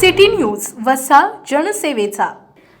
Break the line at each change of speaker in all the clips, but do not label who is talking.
City news वसा जनसेवेचा.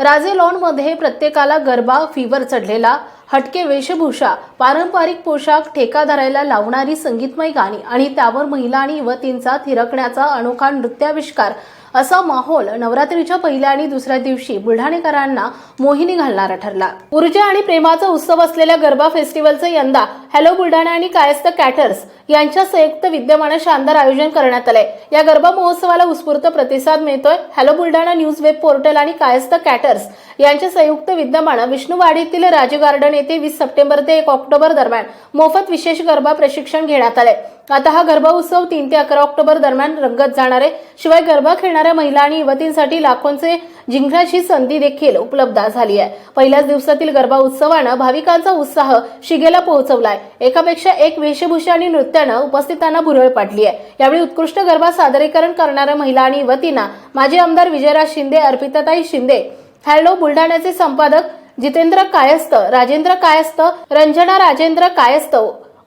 राजे लॉनमध्ये प्रत्येकाला गरबा फीवर चढलेला हटके वेशभूषा पारंपरिक पोशाख ठेका धरायला लावणारी संगीतमय गाणी आणि त्यावर महिला आणि युवतींचा थिरकण्याचा अनोखा नृत्याविष्कार असा माहोल नवरात्रीच्या पहिल्या आणि दुसऱ्या दिवशी बुलढाणेकरांना मोहिनी घालणारा ठरला. ऊर्जा आणि प्रेमाचा उत्सव असलेल्या गरबा फेस्टिवलचं यंदा हॅलो बुलढाणा आणि कायस्थ कॅटर्स यांच्या संयुक्त विद्यमाने शानदार आयोजन करण्यात आलंय. या गरबा महोत्सवाला उत्स्फूर्त प्रतिसाद मिळतोय. Hello Buldhana news web portal आणि कायस्थ कॅटर्स यांच्या संयुक्त विद्यमाने विष्णुवाडीतील राजे गार्डन येथे वीस सप्टेंबर ते एक ऑक्टोबर दरम्यान मोफत विशेष गरबा प्रशिक्षण घेण्यात आलंय. आता हा गरबा उत्सव तीन ते अकरा ऑक्टोबर दरम्यान रंगत जाणार आहे. शिवाय गरबा खेळणाऱ्या महिला आणि युवतींसाठी लाखोंचे जिंकण्याची संधी देखील उपलब्ध झाली आहे. पहिल्याच दिवसातील गरबा उत्सवानं भाविकांचा उत्साह शिगेला पोहोचवलाय. एकापेक्षा एक वेशभूषा आणि नृत्यानं उपस्थितांना भुरळ पाडली आहे. यावेळी उत्कृष्ट गरबा सादरीकरण करणाऱ्या महिला आणि युवतींना माजी आमदार विजयराज शिंदे अर्पिताताई शिंदे हॅलो बुलढाण्याचे संपादक जितेंद्र कायस्थ राजेंद्र कायस्थ रंजना राजेंद्र कायस्थ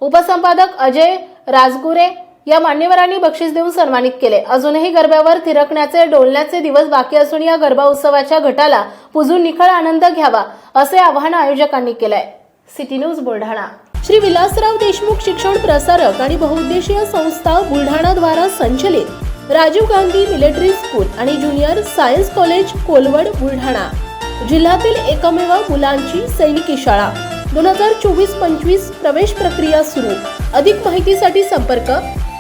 उपसंपादक अजय राजगुरे या मान्यवरांनी बक्षीस देऊन सन्मानित केले. अजूनही गरब्यावर थिरकण्याचे डोलण्याचे दिवस बाकी असून या गरबा उत्सवाच्या घटाला पुजून निखळ आनंद घ्यावा असे आवाहन आयोजकांनी केलंय. City news Buldhana. Shri Vilasrao Deshmukh शिक्षण प्रसारक आणि बहुउद्देशीय संस्था बुलढाणा द्वारा संचलित राजीव गांधी मिलिटरी स्कूल आणि junior science college Kolwad Buldhana. जिल्ह्यातील एकमेव मुलांची सैनिकी शाळा. दोन हजार चोवीस पंचवीस प्रवेश प्रक्रिया सुरू. अधिक माहितीसाठी संपर्क